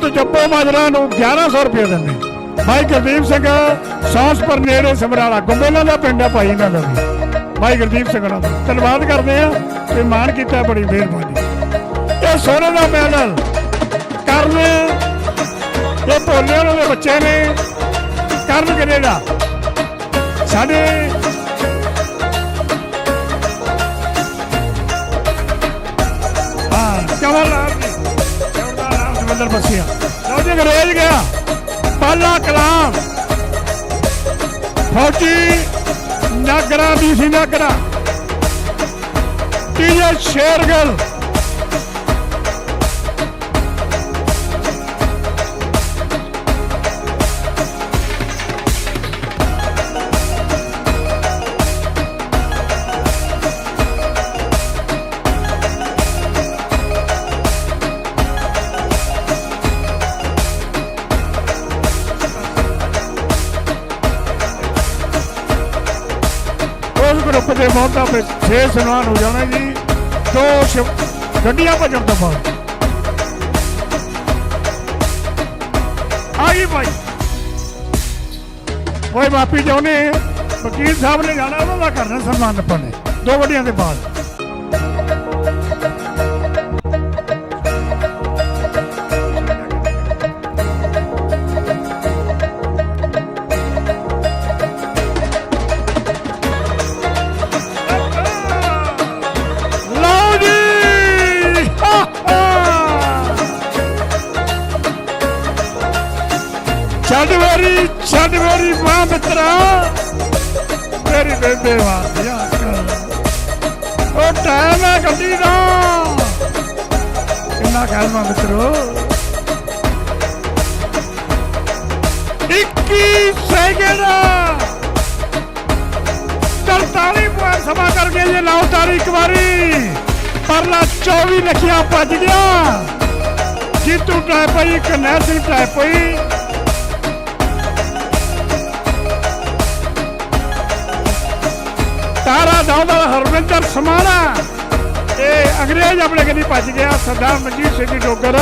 ਪੰਤ ਜੱਪੋ ਮਾਜਰਾ ਨੂੰ 1100 ਰੁਪਏ ਦਿੰਦੇ। ਭਾਈ ਗੁਰਦੀਪ ਸਿੰਘ ਸੌਂਸਪੁਰ ਨੇੜੇ ਸਮਰਾਲਾ ਗੁੰਬੇਲਾ ਦਾ ਪਿੰਡ ਹੈ ਭਾਈ ਇਹਨਾਂ ਦਾ ਵੀ। ਭਾਈ ਗੁਰਦੀਪ ਸਿੰਘ ਦਾ। ਧੰਨਵਾਦ ਕਰਦੇ ਆ ਤੇ ਮਾਣ ਕੀਤਾ ਬੜੀ ਮਿਹਰਬਾਨੀ। ਇਹ ਸੋਨੇ ਦਾ ਮੈਡਲ ਕਰਨ ਇਹ ਭੋਲੇ ਉਹਨਾਂ ਦੇ ਬੱਚੇ ਨੇ। ਕਰਨ ਕੈਨੇਡਾ ਸਾਡੇ ਜੋਰਦਾਰ ਰਾਮ ਬਸਿਆ ਲਓ ਜੀ ਅੰਗਰੇਜ਼ ਗਿਆ। ਪਾਲਾ ਕਲਾਮ। ਫੌਜੀ ਨਾਗਰਾ ਦੀ ਸੀ ਨਾਗਰਾ। ਤੀਜੇ ਸ਼ੇਰਗਲ। ਦੇ ਮੋਢਾ ਤੇ 6 ਸਨਮਾਨ ਹੋ ਜਾਣਾ ਜੀ। ਦੋ ਗੱਡੀਆਂ ਭਜਣ ਤੋਂ ਬਾਅਦ। ਆਈ ਭਾਈ। ਕੋਈ ਮਾਪੀ ਚਾਹੁੰਦੇ ਵਕੀਲ ਸਾਹਿਬ ਨੇ ਜਾਣਾ, ਉਹਨਾਂ ਦਾ ਕਰਨਾ ਸਨਮਾਨ ਆਪਾਂ ਨੇ ਦੋ ਗੱਡੀਆਂ ਦੇ ਬਾਅਦ। ਛੱਡ ਮੇਰੀ ਛੱਡ ਮੇਰੀ ਮਾਂ ਮਿੱਤਰਾ। ਤੇਰੀ ਬੇਬੇ ਵਾਦੀਆਂ ਉਹ ਟਾਈਮ ਹੈ ਗੱਡੀ ਦਾ। ਕਿੰਨਾ ਕਹਿਲਮਾ ਮਿੱਤਰੋ? 21 ਸੈਕਿੰਡ 43 ਪੁਆਇੰਟ ਸਮਾਂ ਕਰ ਗਏ ਜੇ, ਲਾਓ ਤਾਰੀ ਇੱਕ ਵਾਰੀ। ਪਰਲਾ 24 ਲਖਿਆ ਭੱਜ ਗਿਆ। ਜੀਤੂ ਟਾਈਪ ਪਈ ਕਨੈਰ ਸਿੰਘ ਟਰਾਈ ਪਈ ਦੌਦਾ ਹਰਵਿੰਦਰ ਸਮਾਣਾ। ਇਹ ਅੰਗਰੇਜ਼ ਆਪਣੇ ਕਦੀ ਭੱਜ ਗਿਆ ਸਰਦਾਰ ਮਨਜੀਤ ਸਿੰਘ ਡੋਗਰ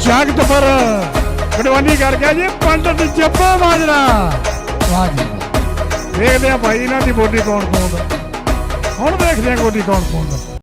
ਜਗਤ ਪਰ ਗੜਵਾਨੀ ਕਰ ਗਿਆ ਜੀ ਪੰਡਤ ਜੱਪਾ ਮਾਜਰਾ। ਵਾਹ ਜੀ। ਦੇਖਦੇ ਆ ਭਾਈ ਇਹਨਾਂ ਦੀ ਬੋਡੀ ਕੌਣ ਪਾਉਂਦਾ? ਹੁਣ ਦੇਖਦੇ ਆ ਗੋਡੀ ਕੌਣ ਪਾਉਂਦਾ।